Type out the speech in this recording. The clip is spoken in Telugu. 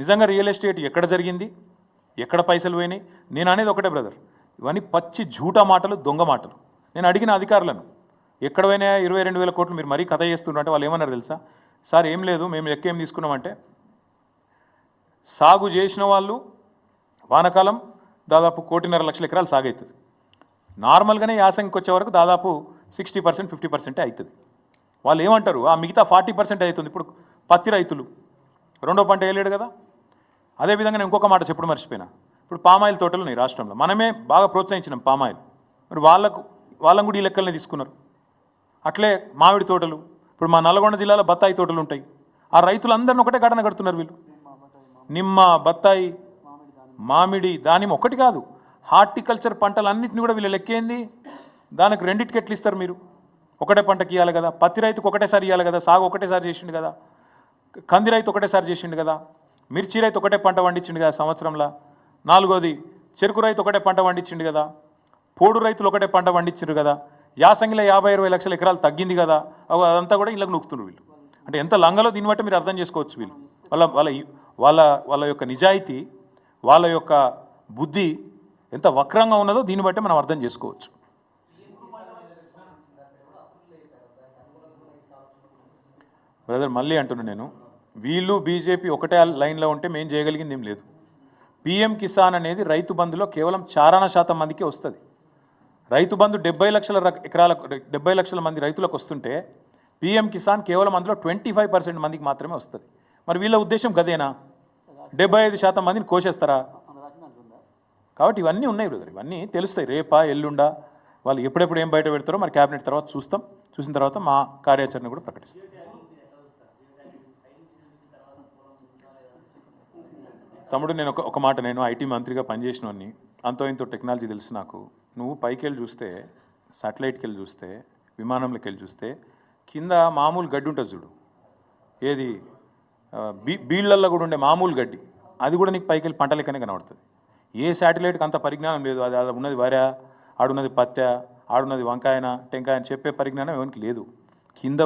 నిజంగా రియల్ ఎస్టేట్ ఎక్కడ జరిగింది? ఎక్కడ పైసలు పోయినాయి? నేను అనేది ఒకటే బ్రదర్. ఇవన్నీ పచ్చి జూటా మాటలు దొంగ మాటలు. నేను అడిగిన అధికారులను ఎక్కడ పోయినా ఇరవై రెండు వేల కోట్లు మీరు మరీ కథ చేస్తున్నారు అంటే వాళ్ళు ఏమన్నారు తెలుసా? సార్ ఏం లేదు మేము లెక్క ఏం తీసుకున్నామంటే సాగు చేసిన వాళ్ళు వానకాలం దాదాపు కోటిన్నర లక్షల ఎకరాలు సాగు అవుతుంది నార్మల్గానే యాసంగికి వచ్చే వరకు దాదాపు సిక్స్టీ పర్సెంట్ ఫిఫ్టీ పర్సెంటే అవుతుంది వాళ్ళు ఏమంటారు? ఆ మిగతా ఫార్టీ పర్సెంట్ అవుతుంది. ఇప్పుడు పత్తి రైతులు రెండో పంట వేయలేడు కదా? అదేవిధంగా నేను ఇంకొక మాట చెప్పడం మర్చిపోయినా. ఇప్పుడు పామాయిల్ తోటలు ఉన్నాయి రాష్ట్రంలో. మనమే బాగా ప్రోత్సహించినాం పామాయిల్. మరి వాళ్ళకు వాళ్ళని కూడా ఈ లెక్కలనే తీసుకున్నారు. అట్లే మామిడి తోటలు ఇప్పుడు మా నల్గొండ జిల్లాలో బత్తాయి తోటలు ఉంటాయి. ఆ రైతులందరిని ఒకటే ఘటన కడుతున్నారు వీళ్ళు. నిమ్మ బత్తాయి మామిడి దానిమ్మ ఒకటి కాదు. హార్టికల్చర్ పంటలన్నింటినీ కూడా వీళ్ళు లెక్కేంది దానికి రెండింటికి ఎట్లు ఇస్తారు మీరు? ఒకటే పంటకి ఇవ్వాలి కదా. పత్తి రైతుకు ఒకటేసారి ఇవ్వాలి కదా. సాగు ఒకటేసారి చేసిండు కదా. కంది రైతు ఒకటేసారి చేసిండు కదా. మిర్చి రైతు ఒకటే పంట పండించిండు కదా సంవత్సరంలో. నాలుగోది చెరుకు రైతు ఒకటే పంట పండించిండు కదా. పోడు రైతులు ఒకటే పంట పండించారు కదా. యాసంగిలో యాభై ఇరవై లక్షల ఎకరాలు తగ్గింది కదా. అదంతా కూడా ఇళ్ళకి నొక్కుతున్నారు వీళ్ళు. అంటే ఎంత లంగలో దీన్ని బట్టి మీరు అర్థం చేసుకోవచ్చు వీళ్ళు. వాళ్ళ వాళ్ళ వాళ్ళ వాళ్ళ యొక్క నిజాయితీ వాళ్ళ యొక్క బుద్ధి ఎంత వక్రంగా ఉన్నదో దీన్ని బట్టి మనం అర్థం చేసుకోవచ్చు. బ్రదర్ మళ్ళీ అంటున్నాను నేను. వీళ్ళు బీజేపీ ఒకటే లైన్లో ఉంటే మేము చేయగలిగింది ఏం లేదు. పిఎం కిసాన్ అనేది రైతు బంధులో కేవలం చారణ శాతం మందికి వస్తుంది. రైతు బంధు డెబ్బై లక్షల ఎకరాల ఎకరాలకు డెబ్బై లక్షల మంది రైతులకు వస్తుంటే పిఎం కిసాన్ కేవలం అందులో ట్వంటీ ఫైవ్ పర్సెంట్ మందికి మాత్రమే వస్తుంది. మరి వీళ్ళ ఉద్దేశం గదేనా? డెబ్బై ఐదు శాతం మందిని కోసేస్తారా? కాబట్టి ఇవన్నీ ఉన్నాయి బ్రదర్ ఇవన్నీ తెలుస్తాయి. రేపా ఎల్లుండా వాళ్ళు ఎప్పుడెప్పుడు ఏం బయట పెడతారో మరి క్యాబినెట్ తర్వాత చూస్తాం. చూసిన తర్వాత మా కార్యాచరణ కూడా ప్రకటిస్తాం. తమ్ముడు నేను ఒక ఒక మాట నేను ఐటీ మంత్రిగా పనిచేసినవన్నీ అంతో ఇంతో టెక్నాలజీ తెలుసు నాకు. నువ్వు పైకి వెళ్ళి చూస్తే సాటిలైట్కి వెళ్ళి చూస్తే విమానంలోకి వెళ్ళి చూస్తే కింద మామూలు గడ్డి ఉంటుంది చూడు. ఏది? బీ బీళ్ళల్లో కూడా ఉండే మామూలు గడ్డి. అది కూడా నీకు పైకి వెళ్ళి పంట లెక్కనే కనబడుతుంది. ఏ శాటిలైట్కి అంత పరిజ్ఞానం లేదు. అది అది ఉన్నది వర ఆడున్నది పత్య ఆడున్నది వంకాయన టెంకాయ అని చెప్పే పరిజ్ఞానం ఎవరికి లేదు. కింద